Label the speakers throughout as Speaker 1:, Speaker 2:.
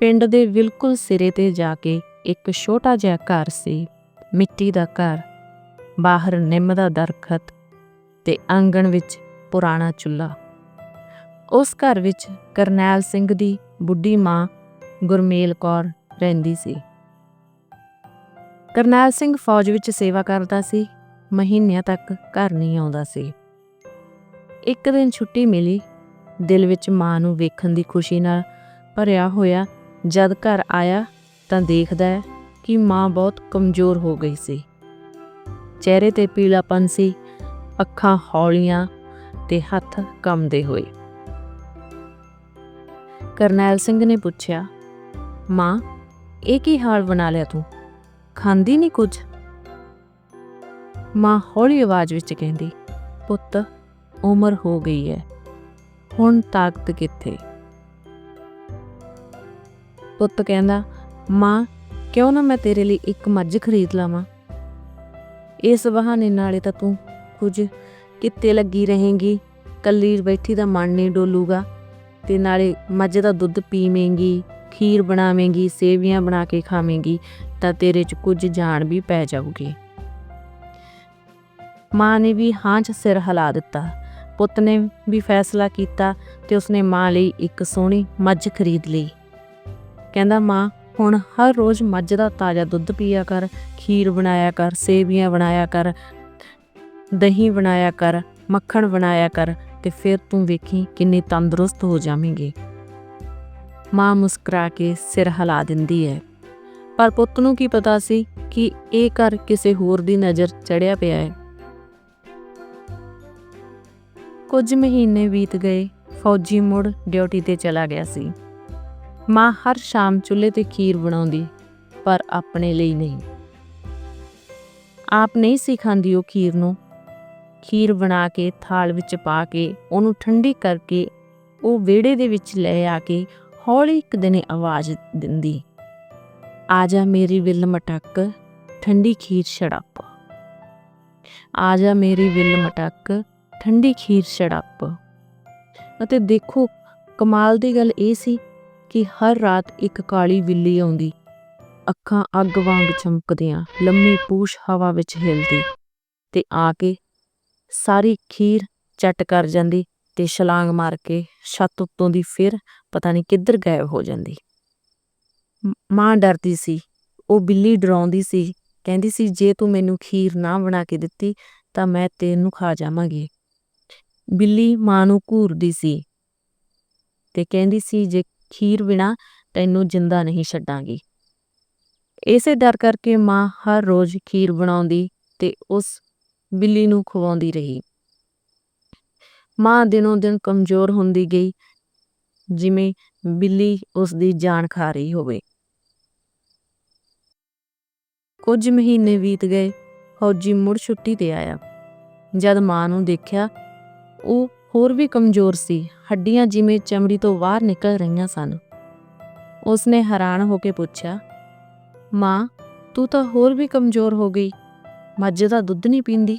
Speaker 1: ਪਿੰਡ ਦੇ ਬਿਲਕੁਲ ਸਿਰੇ ਤੇ ਜਾ ਕੇ ਇੱਕ ਛੋਟਾ ਜਿਹਾ ਘਰ ਸੀ। ਮਿੱਟੀ ਦਾ ਘਰ, ਬਾਹਰ ਨਿੰਮ ਦਾ ਦਰਖਤ ਤੇ ਆਂਗਣ ਵਿੱਚ ਪੁਰਾਣਾ ਚੁੱਲ੍ਹਾ। ਉਸ ਘਰ ਵਿੱਚ ਕਰਨੈਲ ਸਿੰਘ ਦੀ ਬੁੱਢੀ ਮਾਂ ਗੁਰਮੇਲ ਕੌਰ ਰਹਿੰਦੀ ਸੀ। ਕਰਨੈਲ ਸਿੰਘ ਫੌਜ ਵਿੱਚ ਸੇਵਾ ਕਰਦਾ ਸੀ, ਮਹੀਨਿਆਂ ਤੱਕ ਘਰ ਨਹੀਂ ਆਉਂਦਾ ਸੀ। ਇੱਕ ਦਿਨ ਛੁੱਟੀ ਮਿਲੀ, ਦਿਲ ਵਿੱਚ ਮਾਂ ਨੂੰ ਵੇਖਣ ਦੀ ਖੁਸ਼ੀ ਨਾਲ ਭਰਿਆ ਹੋਇਆ ਜਦ ਘਰ ਆਇਆ ਤਾਂ ਦੇਖਦਾ ਹੈ ਕਿ ਮਾਂ ਬਹੁਤ ਕਮਜ਼ੋਰ ਹੋ ਗਈ ਸੀ। ਚਿਹਰੇ ਤੇ ਪੀਲਾਪਨ ਸੀ, ਅੱਖਾਂ ਹੌਲੀਆਂ ਤੇ ਹੱਥ ਕੰਮਦੇ ਹੋਏ। ਕਰਨੈਲ ਸਿੰਘ ਨੇ ਪੁੱਛਿਆ, ਮਾਂ, ਇਹ ਕੀ ਹਾਲ ਬਣਾ ਲਿਆ ਤੂੰ? ਖਾਂਦੀ ਨਹੀਂ ਕੁਝ? ਮਾਂ ਹੌਲੀ ਆਵਾਜ਼ ਵਿੱਚ ਕਹਿੰਦੀ, ਪੁੱਤ, ਉਮਰ ਹੋ ਗਈ ਹੈ। ਹੁਣ ਤਾਕਤ ਕਿੱਥੇ? ਪੁੱਤ ਕਹਿੰਦਾ, ਮਾਂ, ਕਿਉਂ ਨਾ ਮੈਂ ਤੇਰੇ ਲਈ ਇੱਕ ਮੱਝ ਖਰੀਦ ਲਾਵਾਂ? ਇਸ ਬਹਾਨੇ ਨਾਲੇ ਤਾਂ ਤੂੰ ਕੁਝ ਕਿੱਤੇ ਲੱਗੀ ਰਹੇਂਗੀ, ਕੱਲੀ ਬੈਠੀ ਦਾ ਮਨ ਨਹੀਂ ਡੋਲੂਗਾ ਤੇ ਨਾਲੇ ਮੱਝ ਦਾ ਦੁੱਧ ਪੀਵੇਂਗੀ, ਖੀਰ ਬਣਾਵੇਂਗੀ, ਸੇਵੀਆਂ ਬਣਾ ਕੇ ਖਾਵੇਂਗੀ, ਤਾਂ ਤੇਰੇ 'ਚ ਕੁਝ ਜਾਣ ਵੀ ਪੈ ਜਾਊਗੀ। ਮਾਂ ਨੇ ਵੀ ਹਾਂ 'ਚ ਸਿਰ ਹਿਲਾ ਦਿੱਤਾ। ਪੁੱਤ ਨੇ ਵੀ ਫੈਸਲਾ ਕੀਤਾ ਤੇ ਉਸਨੇ ਮਾਂ ਲਈ ਇੱਕ ਸੋਹਣੀ ਮੱਝ ਖਰੀਦ ਲਈ। ਕਹਿੰਦਾ, ਮਾਂ, ਹੁਣ ਹਰ ਰੋਜ਼ ਮੱਝ ਦਾ ਤਾਜ਼ਾ ਦੁੱਧ ਪੀਆ ਕਰ, ਖੀਰ ਬਣਾਇਆ ਕਰ, ਸੇਵੀਆਂ ਬਣਾਇਆ ਕਰ, ਦਹੀਂ ਬਣਾਇਆ ਕਰ, ਮੱਖਣ ਬਣਾਇਆ ਕਰ ਤੇ ਫਿਰ ਤੂੰ ਵੇਖੀ ਕਿੰਨੀ ਤੰਦਰੁਸਤ ਹੋ ਜਾਵੇਂਗੀ। ਮਾਂ ਮੁਸਕਰਾ ਕੇ ਸਿਰ ਹਿਲਾ ਦਿੰਦੀ ਹੈ। ਪਰ ਪੁੱਤ ਨੂੰ ਕੀ ਪਤਾ ਸੀ ਕਿ ਇਹ ਘਰ ਕਿਸੇ ਹੋਰ ਦੀ ਨਜ਼ਰ ਚੜਿਆ ਪਿਆ ਹੈ। ਕੁਝ ਮਹੀਨੇ ਬੀਤ ਗਏ, ਫੌਜੀ ਮੁੜ ਡਿਊਟੀ ਤੇ ਚਲਾ ਗਿਆ ਸੀ। ਮਾਂ ਹਰ ਸ਼ਾਮ ਚੁੱਲ੍ਹੇ ਤੇ ਖੀਰ ਬਣਾਉਂਦੀ, ਪਰ ਆਪਣੇ ਲਈ ਨਹੀਂ। ਆਪ ਨਹੀਂ ਸਿਖਾਉਂਦੀ ਉਹ ਖੀਰ ਨੂੰ। ਖੀਰ ਬਣਾ ਕੇ ਥਾਲ ਵਿੱਚ ਪਾ ਕੇ ਉਹਨੂੰ ਠੰਡੀ ਕਰਕੇ ਉਹ ਵਿਹੜੇ ਦੇ ਵਿੱਚ ਲੈ ਆ ਕੇ ਹੌਲੀ ਇੱਕ ਦਿਨੇ ਆਵਾਜ਼ ਦਿੰਦੀ, ਆ ਜਾ ਮੇਰੀ ਵਿਲ ਮਟਕ, ਠੰਡੀ ਖੀਰ ਛੜੱਪ। ਆ ਜਾ ਮੇਰੀ ਵਿਲ ਮਟਕ, ਠੰਡੀ ਖੀਰ ਛੜੱਪ। ਅਤੇ ਦੇਖੋ, ਕਮਾਲ ਦੀ ਗੱਲ ਇਹ ਸੀ ਕਿ ਹਰ ਰਾਤ ਇੱਕ ਕਾਲੀ ਬਿੱਲੀ ਆਉਂਦੀ। ਅੱਖਾਂ ਅੱਗ ਵਾਂਗ ਚਮਕਦੀਆਂ, ਲੰਮੀ ਪੂਛ ਹਵਾ ਵਿੱਚ ਹਿਲਦੀ ਤੇ ਆ ਕੇ ਸਾਰੀ ਖੀਰ ਚਟ ਕਰ ਜਾਂਦੀ ਤੇ ਛਲਾਂਗ ਮਾਰ ਕੇ ਛੱਤ ਉੱਤੋਂ ਦੀ ਫਿਰ ਪਤਾ ਨਹੀਂ ਕਿੱਧਰ ਗਾਇਬ ਹੋ ਜਾਂਦੀ। ਮਾਂ ਡਰਦੀ ਸੀ, ਉਹ ਬਿੱਲੀ ਡਰਾਉਂਦੀ ਸੀ, ਕਹਿੰਦੀ ਸੀ, ਜੇ ਤੂੰ ਮੈਨੂੰ ਖੀਰ ਨਾ ਬਣਾ ਕੇ ਦਿੱਤੀ, ਤਾਂ ਮੈਂ ਤੈਨੂੰ ਖਾ ਜਾਵਾਂਗੀ। ਬਿੱਲੀ ਮਾਂ ਨੂੰ ਘੂਰਦੀ ਸੀ ਤੇ ਕਹਿੰਦੀ ਸੀ, ਜੇ ਖੀਰ ਬਿਨਾ ਤੈਨੂੰ ਜਿੰਦਾ ਨਹੀਂ ਛੱਡਾਂਗੀ। ਇਸੇ ਡਰ ਕਰਕੇ ਮਾਂ ਹਰ ਰੋਜ਼ ਖੀਰ ਬਣਾਉਂਦੀ ਤੇ ਉਸ ਬਿੱਲੀ ਨੂੰ ਖਵਾਉਂਦੀ ਰਹੀ। ਮਾਂ ਦਿਨੋਂ ਦਿਨ ਕਮਜ਼ੋਰ ਹੁੰਦੀ ਗਈ, ਜਿਵੇਂ ਬਿੱਲੀ ਉਸ ਦੀ ਜਾਨ ਖਾ ਰਹੀ ਹੋਵੇ। ਕੁਝ ਮਹੀਨੇ ਬੀਤ ਗਏ, ਫੌਜੀ ਮੁੜ ਛੁੱਟੀ ਤੇ ਆਇਆ। ਜਦ ਮਾਂ ਨੂੰ ਦੇਖਿਆ, ਉਹ ਹੋਰ ਵੀ ਕਮਜ਼ੋਰ ਸੀ ਹੱਡੀਆਂ ਜਿਵੇਂ ਚਮੜੀ ਤੋਂ ਬਾਹਰ ਨਿਕਲ ਰਹੀਆਂ ਸਨ। ਉਸਨੇ ਹੈਰਾਨ ਹੋ ਕੇ ਪੁੱਛਿਆ, ਮਾਂ, ਤੂੰ ਤਾਂ ਹੋਰ ਵੀ ਕਮਜ਼ੋਰ ਹੋ ਗਈ। ਮੱਝ ਦਾ ਦੁੱਧ ਨਹੀਂ ਪੀਂਦੀ?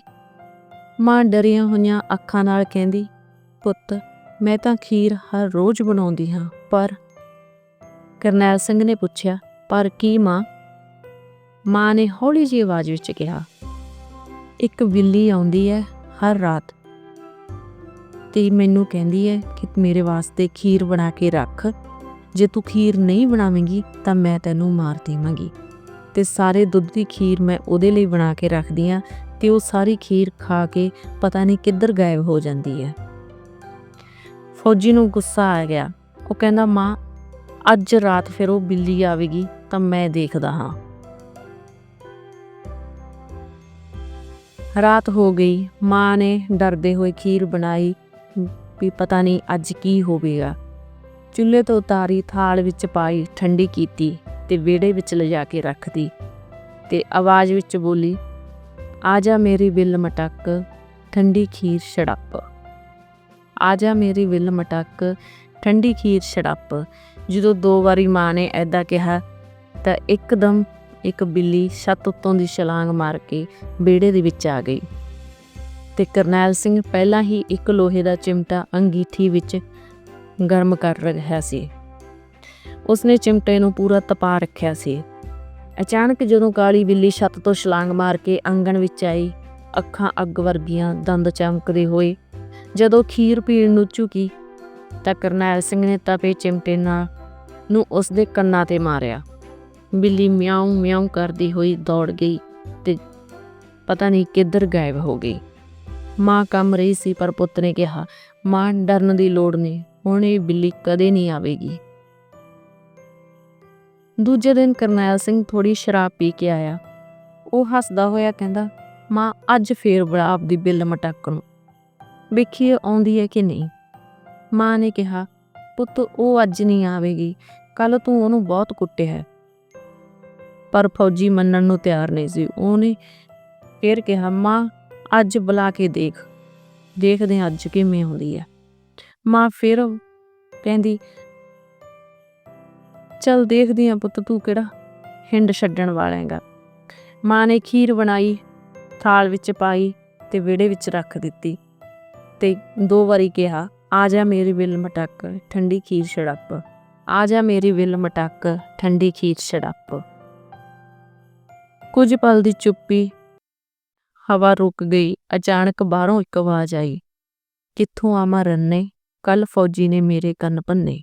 Speaker 1: ਮਾਂ ਡਰੀਆਂ ਹੋਈਆਂ ਅੱਖਾਂ ਨਾਲ ਕਹਿੰਦੀ, ਪੁੱਤ, ਮੈਂ ਤਾਂ ਖੀਰ ਹਰ ਰੋਜ਼ ਬਣਾਉਂਦੀ ਹਾਂ, ਪਰ ਕਰਨੈਲ ਸਿੰਘ ਨੇ ਪੁੱਛਿਆ, ਪਰ ਕੀ ਮਾਂ? ਮਾਂ ਨੇ ਹੌਲੀ ਜਿਹੀ ਆਵਾਜ਼ ਵਿੱਚ ਕਿਹਾ, ਇੱਕ ਬਿੱਲੀ ਆਉਂਦੀ ਹੈ ਹਰ ਰਾਤ। ਤੇ ਮੈਨੂੰ ਕਹਿੰਦੀ ਹੈ ਕਿ ਮੇਰੇ ਵਾਸਤੇ ਖੀਰ ਬਣਾ ਕੇ ਰੱਖ। ਜੇ ਤੂੰ ਖੀਰ ਨਹੀਂ ਬਣਾਵੇਂਗੀ ਤਾਂ ਮੈਂ ਤੈਨੂੰ ਮਾਰ ਦੇਵਾਂਗੀ। ਤੇ ਸਾਰੇ ਦੁੱਧ ਦੀ ਖੀਰ ਮੈਂ ਉਹਦੇ ਲਈ ਬਣਾ ਕੇ ਰੱਖਦੀ ਆ ਤੇ ਉਹ ਸਾਰੀ ਖੀਰ ਖਾ ਕੇ ਪਤਾ ਨਹੀਂ ਕਿੱਧਰ ਗਾਇਬ ਹੋ ਜਾਂਦੀ ਹੈ ਫੌਜੀ ਨੂੰ ਗੁੱਸਾ ਆ ਗਿਆ। ਉਹ ਕਹਿੰਦਾ, ਮਾਂ, ਅੱਜ ਰਾਤ ਫਿਰ ਉਹ ਬਿੱਲੀ ਆਵੇਗੀ ਤਾਂ ਮੈਂ ਦੇਖਦਾ ਹਾਂ। ਰਾਤ ਹੋ ਗਈ। ਮਾਂ ਨੇ ਡਰਦੇ ਹੋਏ ਖੀਰ ਬਣਾਈ। ਵੀ ਪਤਾ ਨਹੀਂ ਅੱਜ ਕੀ ਹੋਵੇਗਾ। ਚੁੱਲ੍ਹੇ ਤੋਂ ਉਤਾਰੀ ਥਾਲ ਵਿੱਚ ਪਾਈ ਠੰਡੀ ਕੀਤੀ ਤੇ ਵਿਹੜੇ ਵਿੱਚ ਲਿਜਾ ਕੇ ਰੱਖਦੀ ਤੇ ਆਵਾਜ਼ ਵਿੱਚ ਬੋਲੀ, ਆ ਜਾ ਮੇਰੀ ਬਿੱਲ ਮਟਕ, ਠੰਡੀ ਖੀਰ ਛੜੱਪ। ਆ ਜਾ ਮੇਰੀ ਬਿੱਲ ਮਟਕ, ਠੰਡੀ ਖੀਰ ਛੜੱਪ। ਜਦੋਂ ਦੋ ਵਾਰੀ ਮਾਂ ਨੇ ਐਦਾਂ ਕਿਹਾ, ਤਾਂ ਇੱਕਦਮ ਇੱਕ ਬਿੱਲੀ ਛੱਤ ਉੱਤੋਂ ਦੀ ਛਲਾਂਗ ਮਾਰ ਕੇ ਵਿਹੜੇ ਦੇ ਵਿੱਚ ਆ ਗਈ। ਤੇ ਕਰਨੈਲ ਸਿੰਘ ਪਹਿਲਾਂ ਹੀ ਇੱਕ ਲੋਹੇ ਦਾ ਚਿਮਟਾ ਅੰਗੀਠੀ ਵਿੱਚ ਗਰਮ ਕਰ ਰਿਹਾ ਸੀ। ਉਸਨੇ ਚਿਮਟੇ ਨੂੰ ਪੂਰਾ ਤਪਾ ਰੱਖਿਆ ਸੀ। ਅਚਾਨਕ ਜਦੋਂ ਕਾਲੀ ਬਿੱਲੀ ਛੱਤ ਤੋਂ ਛਲਾਂਗ ਮਾਰ ਕੇ ਅੰਗਣ ਵਿੱਚ ਆਈ, ਅੱਖਾਂ ਅੱਗ ਵਰਗੀਆਂ ਦੰਦ ਚਮਕਦੇ ਹੋਏ, ਜਦੋਂ ਖੀਰ ਪੀਣ ਨੂੰ ਝੁਕੀ, ਤਾਂ ਕਰਨੈਲ ਸਿੰਘ ਨੇ ਤਪੇ ਚਿਮਟੇ ਨਾਲ ਨੂੰ ਉਸਦੇ ਕੰਨਾਂ ਤੇ ਮਾਰਿਆ। ਬਿੱਲੀ ਮਿਆਉਂ ਮਿਆਉਂ ਕਰਦੀ ਹੋਈ ਦੌੜ ਗਈ ਤੇ ਪਤਾ ਨਹੀਂ ਕਿੱਧਰ ਗਾਇਬ ਹੋ ਗਈ। ਮਾਂ ਕੰਮ ਰਹੀ ਸੀ, ਪਰ ਪੁੱਤ ਨੇ ਕਿਹਾ, ਮਾਂ, ਡਰਨ ਦੀ ਲੋੜ ਨਹੀਂ, ਹੁਣ ਇਹ ਬਿੱਲੀ ਕਦੇ ਨਹੀਂ ਆਵੇਗੀ। ਦੂਜੇ ਦਿਨ ਕਰਨੈਲ ਸਿੰਘ ਥੋੜੀ ਸ਼ਰਾਬ ਪੀ ਕੇ ਆਇਆ। ਉਹ ਹੱਸਦਾ ਹੋਇਆ ਕਹਿੰਦਾ, ਮਾਂ, ਅੱਜ ਫੇਰ ਬੜਾ ਆਪਦੀ ਬਿੱਲ ਮਟਕ ਨੂੰ। ਵੇਖੀਏ ਆਉਂਦੀ ਹੈ ਕਿ ਨਹੀਂ। ਮਾਂ ਨੇ ਕਿਹਾ, ਪੁੱਤ, ਉਹ ਅੱਜ ਨਹੀਂ ਆਵੇਗੀ ਕੱਲ ਤੂੰ ਉਹਨੂੰ ਬਹੁਤ ਕੁੱਟਿਆ ਹੈ। ਪਰ ਫੌਜੀ ਮੰਨਣ ਨੂੰ ਤਿਆਰ ਨਹੀਂ ਸੀ। ਉਹਨੇ ਫੇਰ ਕਿਹਾ, ਮਾਂ ਅੱਜ ਬੁਲਾ ਕੇ ਦੇਖ। ਦੇਖਦੇ ਹਾਂ ਅੱਜ ਕਿਵੇਂ ਆਉਂਦੀ ਹੈ। ਮਾਂ ਫਿਰ ਕਹਿੰਦੀ, ਚਲ ਦੇਖਦੀ ਆ ਪੁੱਤ ਤੂੰ ਕਿਹੜਾ ਹਿੰਡ ਛੱਡਣ ਵਾਲਾ ਮਾਂ ਨੇ ਖੀਰ ਬਣਾਈ, ਥਾਲ ਵਿੱਚ ਪਾਈ ਤੇ ਵਿਹੜੇ ਵਿੱਚ ਰੱਖ ਦਿੱਤੀ ਤੇ ਦੋ ਵਾਰੀ ਕਿਹਾ, ਆ ਜਾ ਮੇਰੀ ਵਿਲ ਮਟਕ, ਠੰਡੀ ਖੀਰ ਛੜੱਪ। ਆ ਜਾ ਮੇਰੀ ਵਿਲ ਮਟਕ, ਠੰਡੀ ਖੀਰ ਛੜੱਪ ਕੁਝ ਪਲ ਦੀ ਚੁੱਪੀ ਹਵਾ ਰੁਕ ਗਈ। ਅਚਾਨਕ ਬਾਹਰੋਂ ਇੱਕ ਆਵਾਜ਼ ਆਈ। ਕਿੱਥੋਂ ਆਵਾਂ ਰੰਨੇ ਕੱਲ ਫੌਜੀ ਨੇ ਮੇਰੇ ਕੰਨ ਭੰਨੇ।